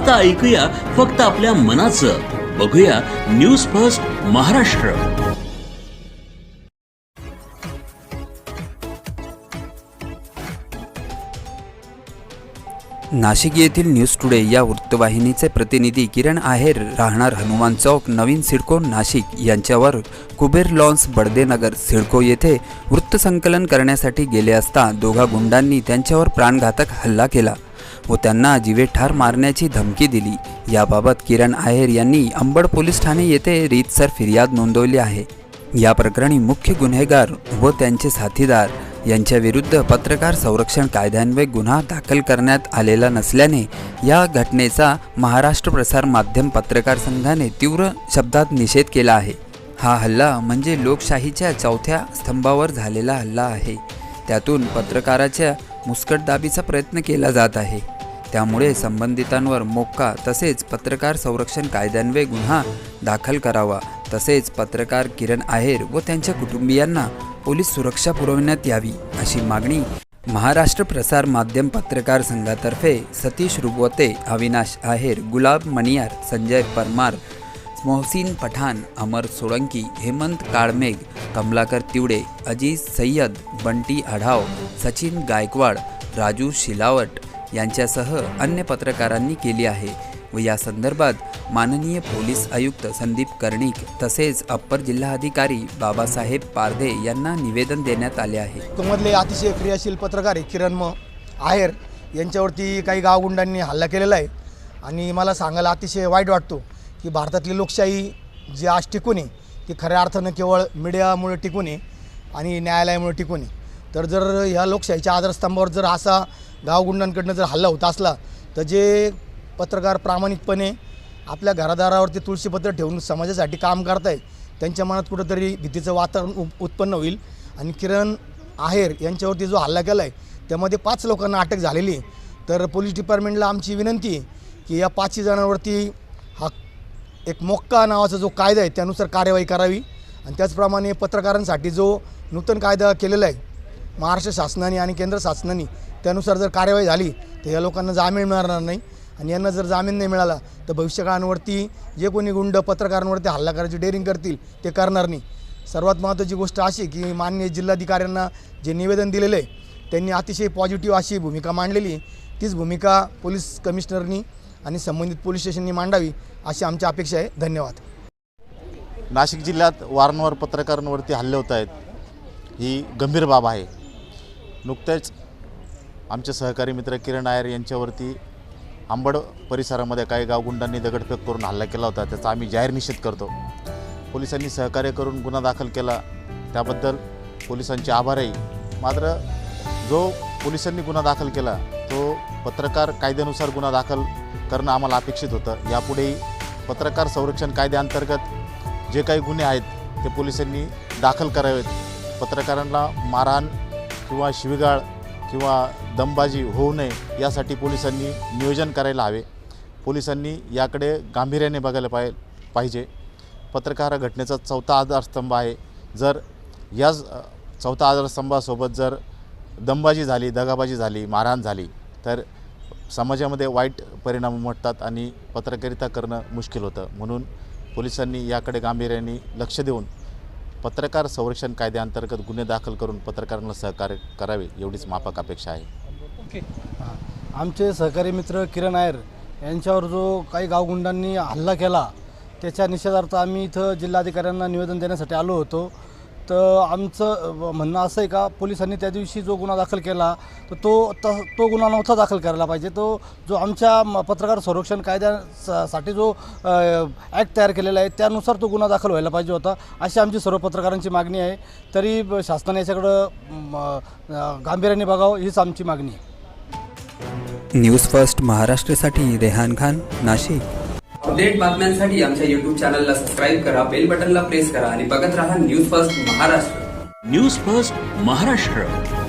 आता ऐकूया फक्त आपल्या मनाचं. बघूया न्यूज फर्स्ट महाराष्ट्र. नाशिक येथील न्यूज टुडे या वृत्तवाहिनीचे प्रतिनिधी किरण आहेर राहणार हनुमान चौक नवीन सिडको नाशिक. यांच्यावर कुबेर लॉन्स बडदेनगर सिडको येथे वृत्तसंकलन करण्यासाठी गेले असता दोघा गुंडांनी त्यांच्यावर प्राणघातक हल्ला केला. व त्यांना जीवे ठार मारण्याची धमकी दिली. याबाबत किरण आहेर यांनी अंबड पोलीस ठाणे येथे रीतसर फिर्याद नोंदवली आहे. या प्रकरणी मुख्य गुन्हेगार व त्यांचे साथीदार यांच्याविरुद्ध पत्रकार संरक्षण कायद्यान्वये गुन्हा दाखल करण्यात आलेला नसल्याने या घटनेचा महाराष्ट्र प्रसार माध्यम पत्रकार संघाने तीव्र शब्दात निषेध केला आहे. हा हल्ला म्हणजे लोकशाहीच्या चौथ्या स्तंभावर झालेला हल्ला आहे. त्यातून पत्रकाराच्या मुस्कटदाबीचा प्रयत्न केला जात आहे. त्यामुळे संबंधितांवर मोक्का तसेच पत्रकार संरक्षण कायद्यान्वये गुन्हा दाखल करावा. तसेच पत्रकार किरण आहेर व त्यांच्या कुटुंबियांना पोलीस सुरक्षा पुरवण्यात यावी अशी मागणी महाराष्ट्र प्रसार माध्यम पत्रकार संघातर्फे सतीश रुबवते अविनाश आहेर गुलाब मणियार संजय परमार मोहसिन पठाण अमर सोळंकी हेमंत काळमेघ कमलाकर तिवडे अजीज सय्यद बंटी आढाव सचिन गायकवाड राजू शिलावट यांच्यासह अन्य पत्रकारांनी केली आहे व या संदर्भात माननीय पोलीस आयुक्त संदीप कर्णिक तसेच अप्पर जिल्हाधिकारी बाबासाहेब पारधे यांना निवेदन देण्यात आले आहे. मधले अतिशय क्रियाशील पत्रकार आहे किरण म. आहेर यांच्यावरती काही गावगुंडांनी हल्ला केलेला आहे. आणि मला सांगायला अतिशय वाईट वाटतो की भारतातली लोकशाही जी आज टिकून आहे ती खऱ्या अर्थानं केवळ मीडियामुळे टिकून आहे आणि न्यायालयामुळे टिकून आहे. तर जर ह्या लोकशाहीच्या आधारस्तंभावर जर असा गावगुंडांकडनं जर हल्ला होत असला तर जे पत्रकार प्रामाणिकपणे आपल्या घरादारावरती तुळशीपत्र ठेवून समाजासाठी काम करताय त्यांच्या मनात कुठंतरी भीतीचं वातावरण उप- उत्पन्न होईल. आणि किरण आहेर यांच्यावरती जो हल्ला केला आहे त्यामध्ये पाच लोकांना अटक झालेली तर पोलीस डिपार्टमेंटला आमची विनंती आहे की या पाचही जणांवरती हा एक मोक्का नावाचा जो कायदा आहे त्यानुसार कार्यवाही करावी. आणि त्याचप्रमाणे पत्रकारांसाठी जो नूतन कायदा केलेला आहे महाराष्ट्र शासनाने आणि केंद्र शासनाने त्यानुसार जर कार्यवाही झाली तर या लोकांना जामीन मिळणार नाही. आणि यांना जर जामीन नाही मिळाला तर भविष्यकाळांवरती जे कोणी गुंड पत्रकारांवरती हल्ला करायची डेअरिंग करतील ते करणार नाही. सर्वात महत्त्वाची गोष्ट अशी की माननीय जिल्हाधिकाऱ्यांना जे निवेदन दिलेलं आहे त्यांनी अतिशय पॉझिटिव्ह अशी भूमिका मांडलेली आहे. तीच भूमिका पोलीस कमिशनरनी आणि संबंधित पोलीस स्टेशननी मांडावी अशी आमची अपेक्षा आहे. धन्यवाद. नाशिक जिल्ह्यात वारंवार पत्रकारांवरती हल्ले होत आहेत. ही गंभीर बाब आहे. नुकतेच आमचे सहकारी मित्र किरण नायर यांच्यावरती आंबड परिसरामध्ये काही गावगुंडांनी दगडफेक करून हल्ला केला होता त्याचा आम्ही जाहीर निषेध करतो. पोलिसांनी सहकार्य करून गुन्हा दाखल केला. त्याबद्दल पोलिसांचे आभारही. मात्र जो पोलिसांनी गुन्हा दाखल केला तो पत्रकार कायद्यानुसार गुन्हा दाखल करणं आम्हाला अपेक्षित होतं. यापुढेही पत्रकार संरक्षण कायद्याअंतर्गत जे काही गुन्हे आहेत ते पोलिसांनी दाखल करावेत. पत्रकारांना मारहाण किंवा शिवीगाळ किंवा दमबाजी होऊ नये यासाठी पोलिसांनी नियोजन करायला हवे. पोलिसांनी याकडे गांभीर्याने बघायला पाय पाहिजे. पत्रकार हा घटनेचा चौथा आधारस्तंभ आहे. जर याच चौथा आधारस्तंभासोबत जर दमबाजी झाली दगाबाजी झाली मारहाण झाली तर समाजामध्ये वाईट परिणाम उमटतात आणि पत्रकारिता करणं मुश्किल होतं. म्हणून पोलिसांनी याकडे गांभीर्याने लक्ष देऊन पत्रकार संरक्षण कायद्याअंतर्गत गुन्हे दाखल करून पत्रकारांना सहकार्य करावे एवढीच माफक अपेक्षा आहे. ओके. आमचे सहकारी मित्र किरण आयर यांच्यावर जो काही गावगुंडांनी हल्ला केला त्याच्या निषेधार्थ आम्ही इथं जिल्हाधिकाऱ्यांना निवेदन देण्यासाठी आलो होतो. तर आमचं म्हणणं असं आहे का पोलिसांनी त्या दिवशी जो गुन्हा दाखल केला तर तो त तो गुन्हा नव्हता दाखल करायला पाहिजे. तो जो आमच्या म- पत्रकार संरक्षण कायद्यासाठी जो ॲक्ट तयार केलेला आहे त्यानुसार तो गुन्हा दाखल व्हायला पाहिजे होता अशी आमची सर्व पत्रकारांची मागणी आहे. तरी शासनाने याच्याकडं गांभीर्याने बघावं हीच आमची मागणी आहे. न्यूज फर्स्ट महाराष्ट्रासाठी रेहान खान नाशिक. अपडेट बातम्यांसाठी आमच्या युट्यूब चॅनलला सबस्क्राईब करा बेल बटनला प्रेस करा आणि बघत राहा news first Maharashtra. News first Maharashtra.